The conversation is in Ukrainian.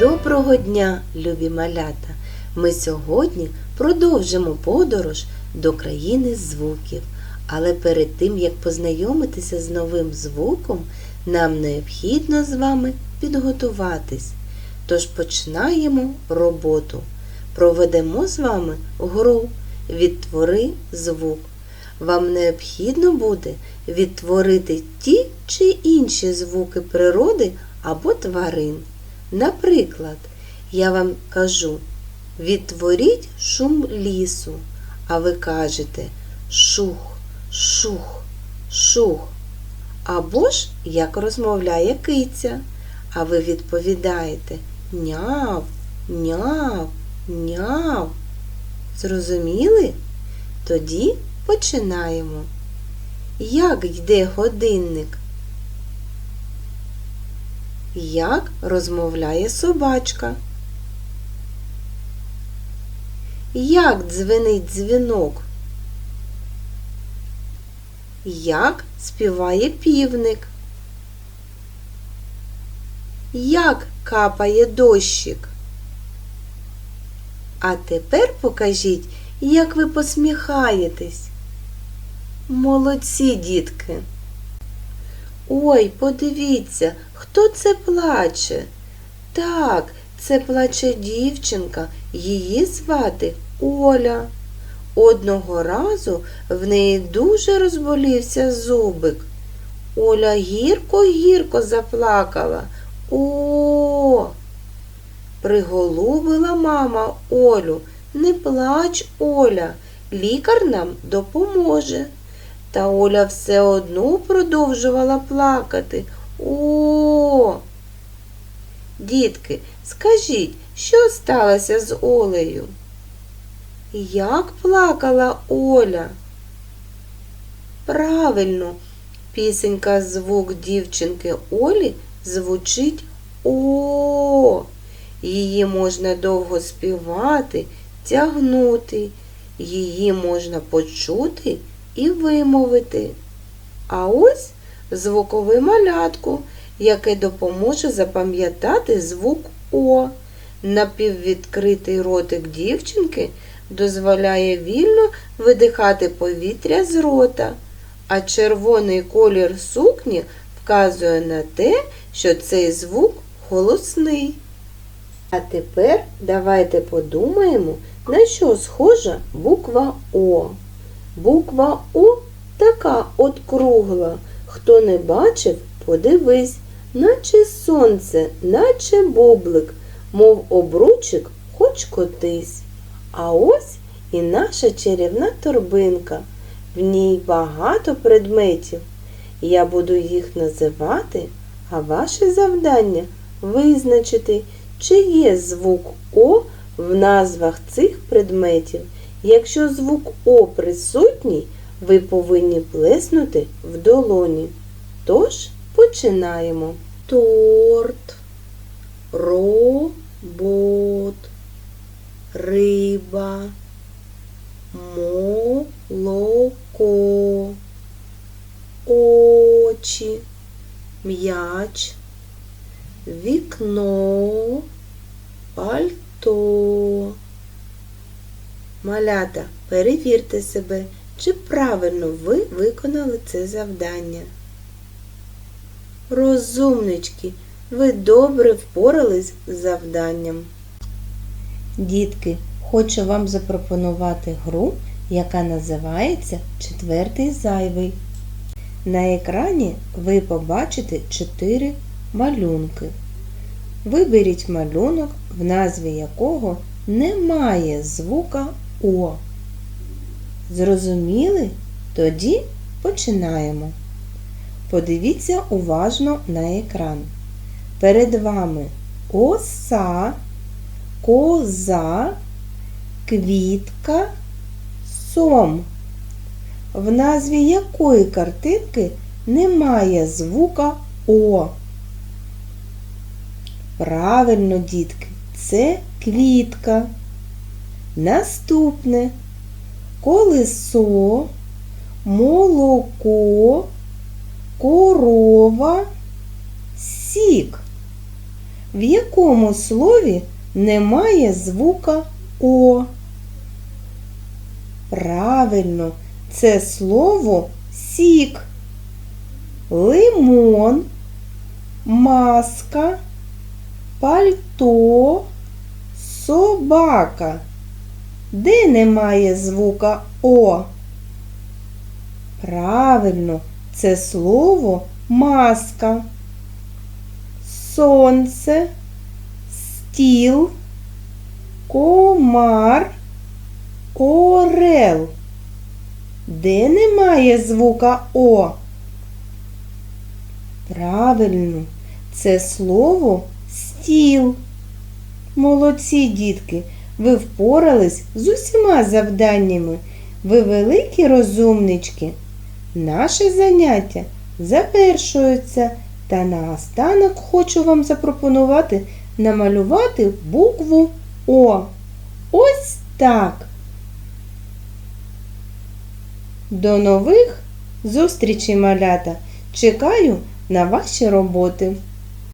Доброго дня, любі малята! Ми сьогодні продовжимо подорож до країни звуків. Але перед тим, як познайомитися з новим звуком, нам необхідно з вами підготуватись. Тож починаємо роботу. Проведемо з вами гру Відтвори звук. Вам необхідно буде відтворити ті чи інші звуки природи або тварин. Наприклад, я вам кажу, відтворіть шум лісу, а ви кажете шух, шух, шух. Або ж як розмовляє киця, а ви відповідаєте няв, няв, няв. Зрозуміли? Тоді починаємо. Як йде годинник? Як розмовляє собачка? Як дзвенить дзвінок? Як співає півник? Як капає дощик? А тепер покажіть, як ви посміхаєтесь. Молодці, дітки! Ой, подивіться, хто це плаче? Так, це плаче дівчинка, її звати Оля. Одного разу в неї дуже розболівся зубик. Оля гірко-гірко заплакала. О. Приголубила мама Олю. Не плач, Оля, лікар нам допоможе. Та Оля все одно продовжувала плакати. О. Дітки, скажіть, що сталося з Олею? Як плакала Оля? Правильно, пісенька звук дівчинки Олі звучить О. Її можна довго співати, тягнути, її можна почути і вимовити. А ось звукове малятко, яке допоможе запам'ятати звук О. Напіввідкритий ротик дівчинки дозволяє вільно видихати повітря з рота, а червоний колір сукні вказує на те, що цей звук голосний. А тепер давайте подумаємо, на що схожа буква О. Буква О така от кругла. Хто не бачив, подивись, наче сонце, наче бублик, мов обручик, хоч котись. А ось і наша чарівна торбинка. В ній багато предметів. Я буду їх називати, а ваше завдання визначити, чи є звук О в назвах цих предметів. Якщо звук О присутній, ви повинні плеснути в долоні. Тож починаємо. Торт, робот, риба, молоко, очі, м'яч, вікно, пальто. Малята, перевірте себе, чи правильно ви виконали це завдання. Розумнички, ви добре впорались з завданням. Дітки, хочу вам запропонувати гру, яка називається Четвертий зайвий. На екрані ви побачите чотири малюнки. Виберіть малюнок, в назві якого немає звука О. Зрозуміли? Тоді починаємо. Подивіться уважно на екран. Перед вами оса, коза, квітка, сом. В назві якої картинки немає звука О. Правильно, дітки, це квітка. Наступне колесо, молоко, корова, сік. в якому слові немає звука О? Правильно, це слово сік. Лимон, маска, пальто, собака. Де немає звука О? Правильно, це слово маска. Сонце, стіл, комар, орел. Де немає звука О? Правильно, це слово стіл. Молодці, дітки, ви впорались з усіма завданнями. Ви великі розумнички. Наше заняття завершується, та наостанок хочу вам запропонувати намалювати букву О. Ось так. До нових зустрічей, малята! Чекаю на ваші роботи.